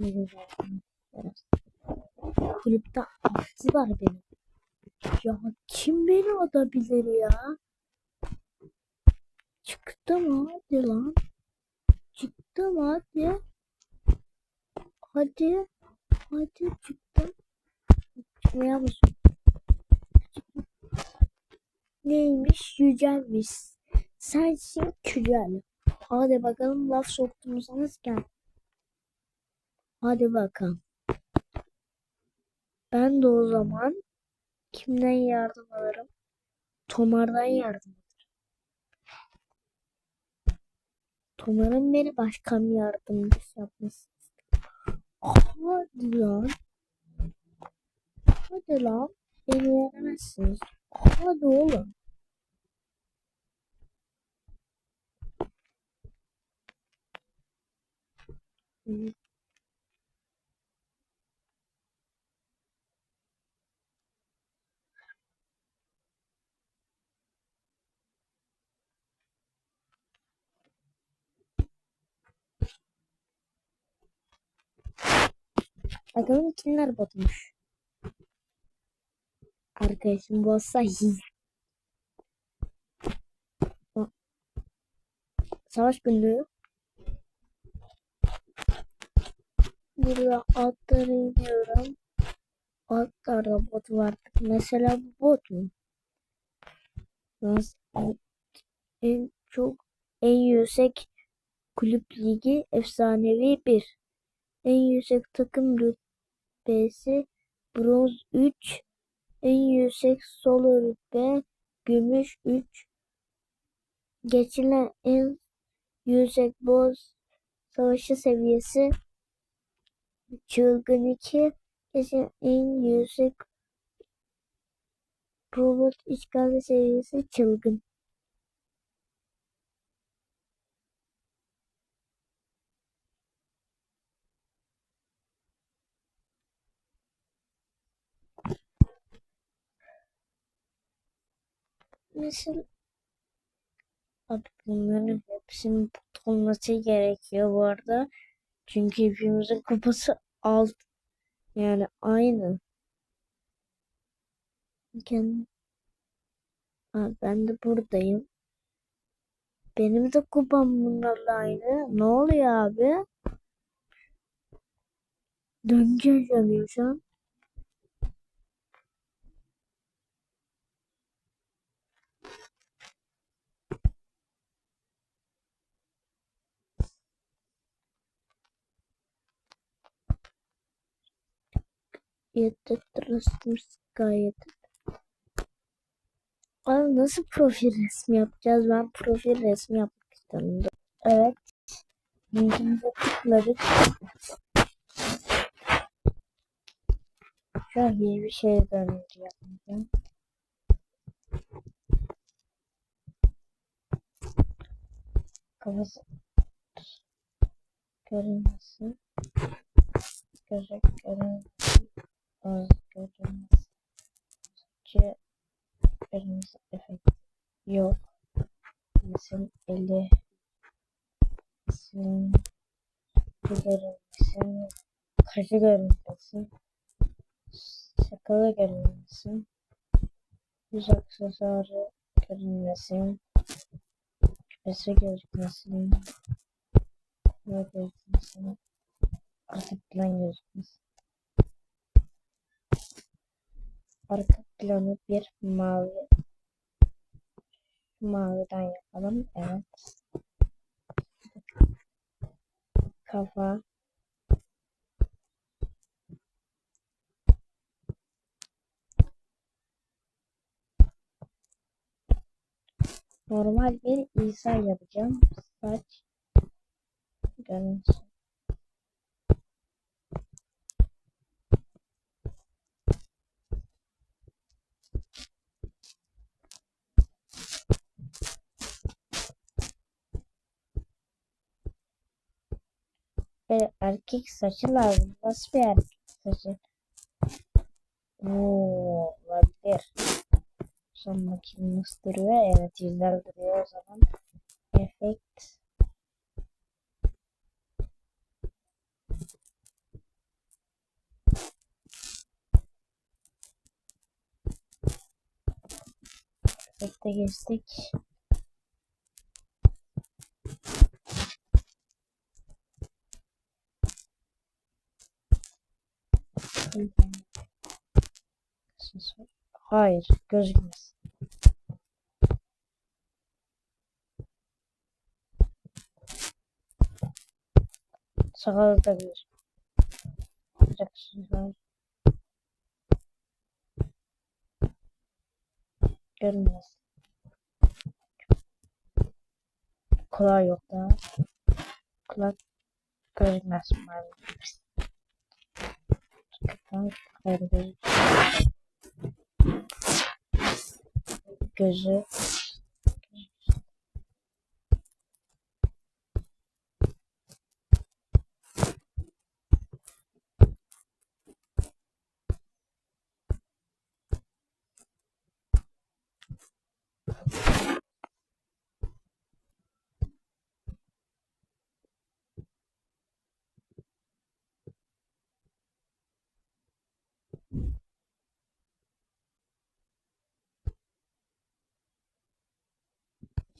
Ne güzel. Kulüpte altı var benim. Ya kim beni atabilir ya? Çıktı mı? Hadi lan. Çıktı mı? Hadi. Hadi. Hadi çıktı. Çıkmaya mısın? Neymiş? Yücelmiş. Sensin Yücel. Hadi bakalım laf soktuğumuzsanız gel. Hadi bakalım. Ben de o zaman kimden yardım alırım? Tomar'dan yardım alırım. Tomar'ın beni başkan yardımcısı yapması. Hadi lan. Hadi lan. Beni yenemezsiniz. Hadi oğlum. Hı. Bakalım kimler batmış. Arkadaşım olsa iyi. Savaş günlüğü. Burada atları iniyorum. Atlarda bot var. Mesela bot mu? En çok en yüksek kulüp ligi efsanevi 1. En yüksek takım rütbesi bronz 3. En yüksek solo rütbe gümüş 3. Geçilen en yüksek boz savaşı seviyesi çılgın 2. Geçilen en yüksek robot işgali seviyesi çılgın. Nasıl? Abi bunların hepsinin olması gerekiyor bu arada. Çünkü hepimizin kupası alt. Yani aynı. Kendim... Ben de buradayım. Benim de kupam bunlarla aynı. Ne oluyor abi? Döngü yaşanıyor şu an. Yetetrastım gayet. Abi nasıl profil resmi yapacağız? Ben profil resmi yapmak istiyorum. Evet. Linkimize tıkladık. Şu yeni bir şey yapmayacağım. Kafası görünmesin. Gözü görünmesin. Görünmesin. Ki görünmesi efekt yok. Mesela eli Senin görünmesin. Kaşı görünmesin. Sakalı görünmesin. Yüz aksesuarı görünmesin. Küpesi gözükmesin. Ne gözükmesin. Artık plan gözükmesin. Arka planı bir mavi. Maviden yapalım. Evet. Kafa. Normal bir İsa yapacağım. Saç görüntüsü. bir erkek saçı lazım. Nasıl bir erkek saçı? Oo, olabilir. Son bakayım nasıl duruyor. Evet güzel duruyor o zaman. Efekt. Efekte geçtik. Hayır, gözükmez. Sakalı da gözükmez. Görünmez. Kulağı yok daha. Kulak maalesef. Kulak hayır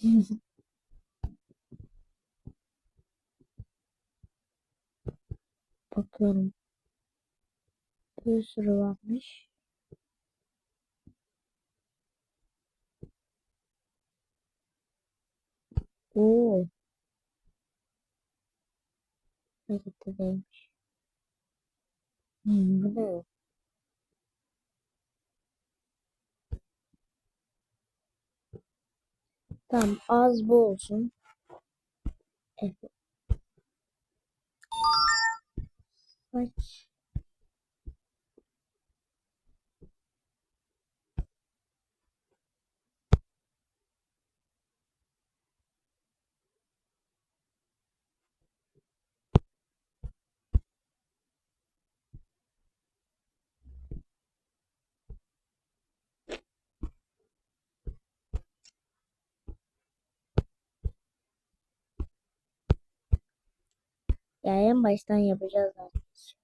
bakıyorum. Bir sürü varmış. Oo. Harekette değilmiş. Hmm, bu ne? Tamam az bu olsun. Evet. Saç. Ya en baştan yapacağız arkadaşlar.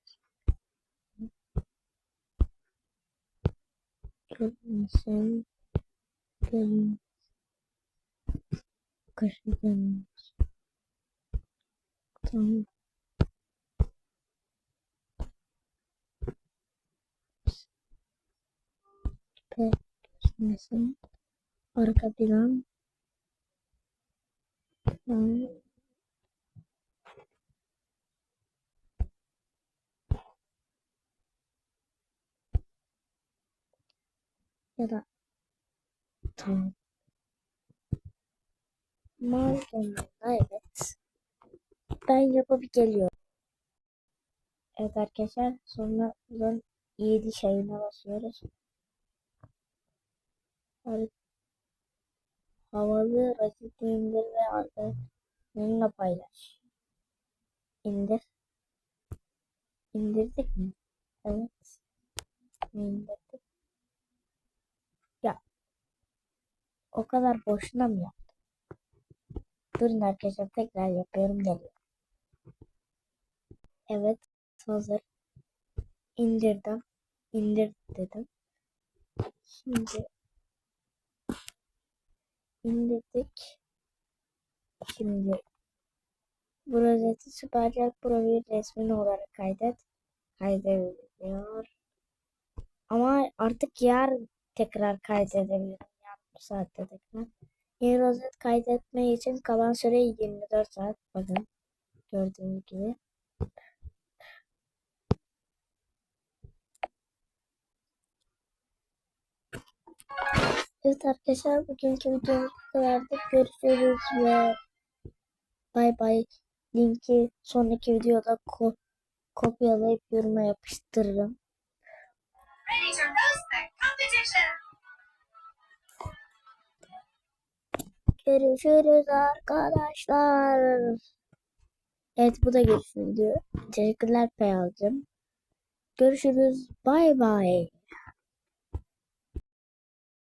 Görünmesin. Görün. Kaşı görünmez. Tamam. Küpe görünmesin. Arka plan. Tamam. Ya da tamam. Malzemeler evet. Ben yapıp geliyorum. Evet arkadaşlar sonra buradan 7 şeyine basıyoruz. Havalı raketi indir ve arkadaşlarınla paylaş. İndir. İndirdik mi? Evet. İndirdik. Ya. O kadar boşuna mı yaptım? Durun arkadaşlar tekrar yapıyorum geliyor. Evet hazır. İndirdim. İndir dedim. Şimdi indirdik. Şimdi bu rozeti Supercell Pro bir resmini olarak kaydet. Kaydediliyor. Ama artık yarın tekrar kaydedebilirim. Saatte tekrar. Yeni rozet kaydetme için kalan süre 24 saat. Bakın gördüğünüz gibi. Evet arkadaşlar bugünkü videomuz bu kadardı. Görüşürüz ve bay bay. Linki sonraki videoda ko kopyalayıp yoruma yapıştırırım. Görüşürüz arkadaşlar. Evet bu da görüşürüz diyor. Teşekkürler Peyal'cığım. Görüşürüz. Bay bay.